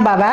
বাবা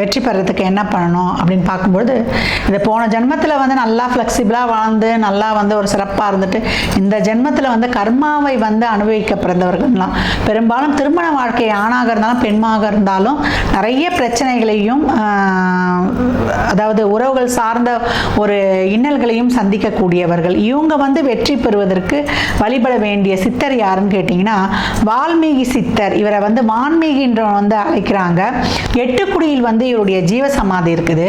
வெற்றி பெறதுக்கு என்ன பண்ணணும் அப்படின்னு பார்க்கும்பொழுது இந்த போன ஜென்மத்தில் வந்து நல்லா ஃப்ளெக்சிபிளாக வாழ்ந்து நல்லா வந்து ஒரு சிறப்பாக இருந்துட்டு இந்த ஜென்மத்தில் வந்து கர்மாவை வந்து அனுபவிக்க பிறந்தவர்கள்லாம் பெரும்பாலும் திருமண வாழ்க்கை ஆணாக இருந்தாலும் பெண்மாக இருந்தாலும் நிறைய பிரச்சனைகளையும் அதாவது உறவுகள் சார்ந்த ஒரு இன்னல்களையும் சந்திக்கக்கூடியவர்கள். இவங்க வந்து வெற்றி பெறுவதற்கு வழிபட வேண்டிய சித்தர் யாருன்னு கேட்டிங்கன்னா வால்மீகி சித்தர். இவரை வந்து வான்மீகின்றவன் வந்து அழைக்கிறாங்க. எட்டுக்குடியில் வந்து இவருடைய ஜீவசமாதி இருக்குது.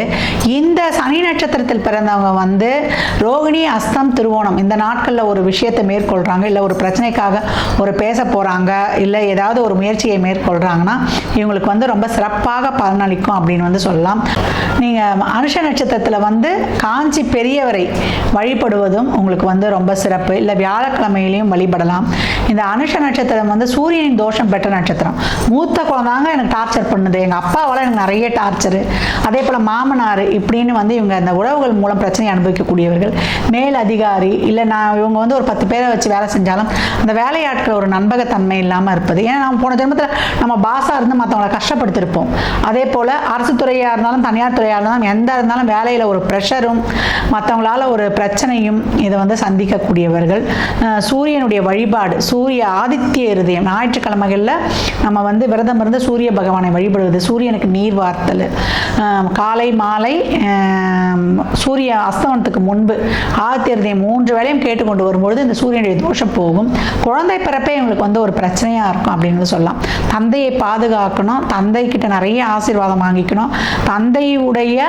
இந்த சனி நட்சத்திரத்தில் பிறந்தவங்க வந்து ரோகிணி அஸ்தம் திருவோணம் இந்த நாட்களில் ஒரு விஷயத்தை மேற்கொள்கிறாங்க இல்லை ஒரு பிரச்சனைக்காக ஒரு பேச போகிறாங்க இல்லை ஏதாவது ஒரு முயற்சியை மேற்கொள்கிறாங்கன்னா இவங்களுக்கு வந்து ரொம்ப சிறப்பாக பலனளிக்கும் அப்படின்னு வந்து சொல்லலாம். நீங்கள் அனுஷ நட்சத்திரத்தில் வந்து காஞ்சி பெரியவரை வழிபடுவதும் உங்களுக்கு வந்து ரொம்ப சிறப்பு. இல்லை வியாழக்கிழமையிலையும் வழிபடலாம். இந்த அனுஷ நட்சத்திரம் வந்து சூரியனின் தோஷம் பெற்ற நட்சத்திரம். மூத்த குழந்தாங்க எனக்கு டார்ச்சர் பண்ணுது. எங்கள் அப்பாவால் எனக்கு நிறைய டார்ச்சரு அதே போல் மாமனார் இப்படின்னு வந்து இவங்க அந்த உறவுகள் மூலம் பிரச்சனை அனுபவிக்கக்கூடியவர்கள். மேல் அதிகாரி இல்லை நான் இவங்க வந்து ஒரு பத்து பேரை வச்சு வேலை செஞ்சாலும் அந்த வேலையாட்கள் ஒரு நண்பகத்தன்மை இல்லாமல் இருப்பது. ஏன்னா நம்ம போன ஜென்மத்தில் நம்ம பாஸாக இருந்து மற்றவங்களை கஷ்டப்படுத்திருப்போம். அதே போல் அரசு துறையாக இருந்தாலும் தனியார் துறையாக இருந்தாலும் எந்த இருந்தாலும் வேலையில் ஒரு ப்ரெஷரும் மற்றவங்களால ஒரு பிரச்சனையும் இதை வந்து சந்திக்கக்கூடியவர்கள். சூரியனுடைய வழிபாடு சூரிய ஆதித்ய இருதயம். ஞாயிற்றுக்கிழமைகளில் நம்ம வந்து விரதம் இருந்து சூரிய பகவானை வழிபடுவது சூரியனுக்கு நீர் வார்த்தல் காலை மாலை சூரிய அஸ்தமனத்துக்கு முன்பு ஆதித்ய மூன்று வேலையும் கேட்டுக்கொண்டு வரும்பொழுது இந்த சூரியனுடைய தோஷம் போகும். குழந்தை பிறப்பே இவங்களுக்கு வந்து ஒரு பிரச்சனையாக இருக்கும் அப்படின்னு சொல்லலாம். தந்தையை பாதுகாக்கணும். தந்தை கிட்ட நிறைய ஆசீர்வாதம் வாங்கிக்கணும். தந்தையுடைய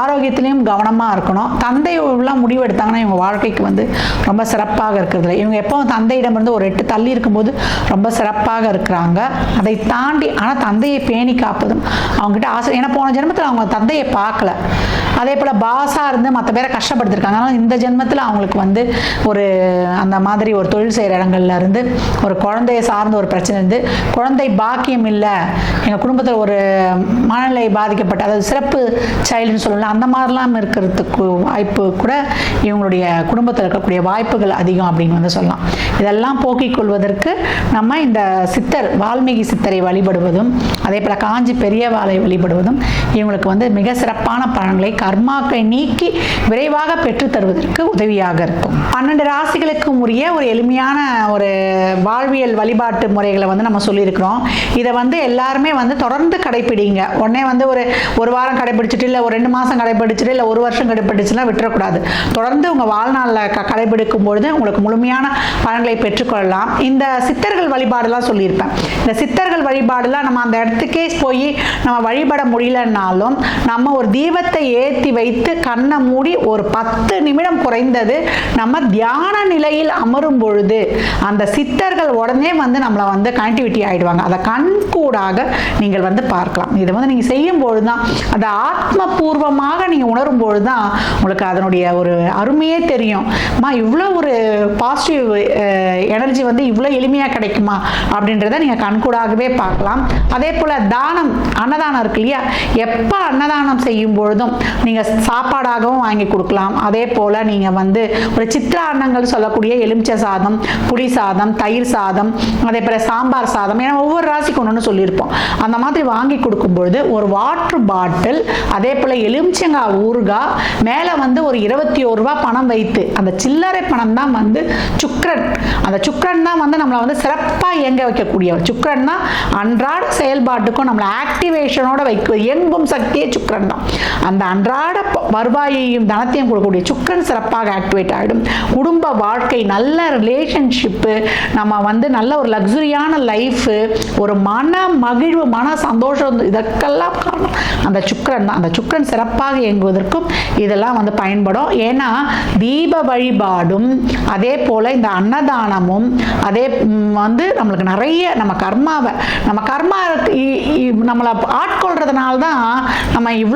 ஆரோக்கியத்திலையும் கவனமாக இருக்கணும். தந்தை உள்ள முடிவு எடுத்தாங்கன்னா இவங்க வாழ்க்கைக்கு வந்து ரொம்ப சிறப்பாக இருக்கிறதுல இவங்க எப்பவும் தந்தையிடமிருந்து ஒரு எட்டு தள்ளி இருக்கும்போது ரொம்ப சிறப்பாக இருக்கிறாங்க. அதை தாண்டி ஆனால் தந்தையை பேணி காப்பதும் அவங்ககிட்ட ஆசை ஏன்னா போன ஜென்மத்தில் அவங்க தந்தையை பார்க்கல. அதே போல் பாஸாக இருந்து மற்ற பேரை கஷ்டப்படுத்திருக்காங்க. ஆனால் இந்த ஜென்மத்தில் அவங்களுக்கு வந்து ஒரு அந்த மாதிரி ஒரு தொழில் செய்கிற இடங்கள்ல இருந்து ஒரு குழந்தைய சார்ந்த ஒரு பிரச்சனை இருந்து குழந்தை பாக்கியம் இல்லை எங்கள் குடும்பத்தில் ஒரு மனநிலை பாதிக்கப்பட்ட அதாவது சிறப்பு சைல்டுன்னு சொல்லலாம் அந்த மாதிரிலாம் இருக்கிறதுக்கு வாய்ப்பு கூட இவங்களுடைய குடும்பத்தில் இருக்கக்கூடிய வாய்ப்புகள் அதிகம் அப்படின்னு வந்து சொல்லலாம். இதெல்லாம் போக்கிக் கொள்வதற்கு நம்ம இந்த சித்தர் வால்மீகி சித்தரை வழிபடுவதும் அதே போல் காஞ்சி பெரியவாளை வழிபடுவதும் இவங்களுக்கு வந்து மிக சிறப்பான பலன்களை கர்மாக்களை நீக்கி விரைவாக பெற்றுத் தருவதற்கு உதவியாக இருக்கும். பன்னெண்டு ராசிகளுக்கும் உரிய ஒரு எளிமையான ஒரு வாழ்வியல் வழிபாட்டு முறைகளை வந்து நம்ம சொல்லியிருக்கிறோம். இதை வந்து எல்லாருமே வந்து தொடர்ந்து கடைப்பிடிங்க. உடனே வந்து ஒரு ஒரு வாரம் கடைப்பிடிச்சிட்டு இல்லை ஒரு ரெண்டு மாதம் கடைப்பிடிச்சிட்டு இல்லை ஒரு வருஷம் கடைபிடிச்சுலாம் விட்டுறக்கூடாது. தொடர்ந்து உங்கள் வாழ்நாளில் க கடைபிடிக்கும் பொழுது உங்களுக்கு முழுமையான பலன்களை பெற்றுக்கொள்ளலாம். இந்த சித்தர்கள் வழிபாடுலாம் சொல்லியிருப்பேன். இந்த சித்தர்கள் வழிபாடுலாம் நம்ம அந்த இடத்துக்கே போய் நம்ம வழிபட முடியலன்னாலும் நம்ம ஒரு தீபத்தை ஏற்றி வைத்து கண்ணை மூடி ஒரு பத்து நிமிடம் குறைந்தது நம்ம தியான நிலையில் அமரும் பொழுது அந்த சித்தர்கள் உடனே வந்து நம்மளை வந்து கனெக்டிவிட்டி ஆகிடுவாங்க அதை கண்கூடாக நீங்கள் வந்து பார்க்கலாம். இதை வந்து நீங்கள் செய்யும் பொழுது தான் அதை ஆத்மபூர்வமாக நீங்கள் உணரும் பொழுது தான் உங்களுக்கு அதனுடைய ஒரு அருமையே தெரியும். அம்மா இவ்வளோ ஒரு பாசிட்டிவ் எனர்ஜி வந்து இவ்வளோ எளிமையாக கிடைக்குமா? அப்படின்றத நீங்கள் கண்கூடாகவே பார்க்கலாம். அதே போல் தானம் அன்னதானம் இருக்கு இல்லையா? எப்போ அன்னதானம் செய்யும் பொழுதும் நீங்கள் சாப்பாடாகவும் வாங்கி கொடுக்கலாம். அதே போல் நீங்கள் வந்து ஒரு சித்திர அன்னங்கள் சொல்லக்கூடிய எலுமிச்சை சாதம் புளி சாதம் தயிர் சாதம் அதே போல் சாம்பார் சாதம் ஏன்னா ஒவ்வொரு ராசிக்கு ஒன்று சொல்லியிருப்போம். அந்த மாதிரி வாங்கி கொடுக்கும்பொழுது ஒரு வாட்டர் பாட்டில் அதே போல் எலுமிச்சங்காய் ஊறுகாய் மேலே வந்து ஒரு இருபத்தி ஒரு ரூபா பணம் வைத்து அந்த சில்லறை பணம் தான் வந்து சுக்ரன் அந்த சுக்ரன் தான் வந்து நம்மளை வந்து சிறப்பாக இயங்க வைக்கக்கூடியவர். சுக்கரன் தான் அன்றாட செயல்பாட்டுக்கும் நம்மளை ஆக்டிவேஷனோட வைக்க இயங்கும் சக்தியே தான் அந்த அன்றாட வருவாயையும் தனத்தையும் கொடுக்கக்கூடிய சுக்கரன் சிறப்பாக ஆக்டிவேட் ஆகிடும் குடும்ப வாழ்க்கை நல்ல ரிலேஷன்ஷிப்பு நம்ம வந்து நல்ல ஒரு லக்ஸுரியான லைஃபு ஒரு மன மகிழ்வு மன சந்தோஷம் இதற்கெல்லாம் காரணம். அந்த சுக்கரன் தான். அந்த சுக்கரன் சிறப்பாக இயங்குவதற்கும் இதெல்லாம் வந்து பயன்படும். ஏன்னா தீப வழிபாடும் அதே போல் இந்த அன்னதானமும் அதே வந்து நம்மளுக்கு நிறைய நம்ம கர்மாவை நம்ம கர்மா இ- இ- நம்மளை ஆட்கொள்றதுனால தான் நம்ம இவ்வளோ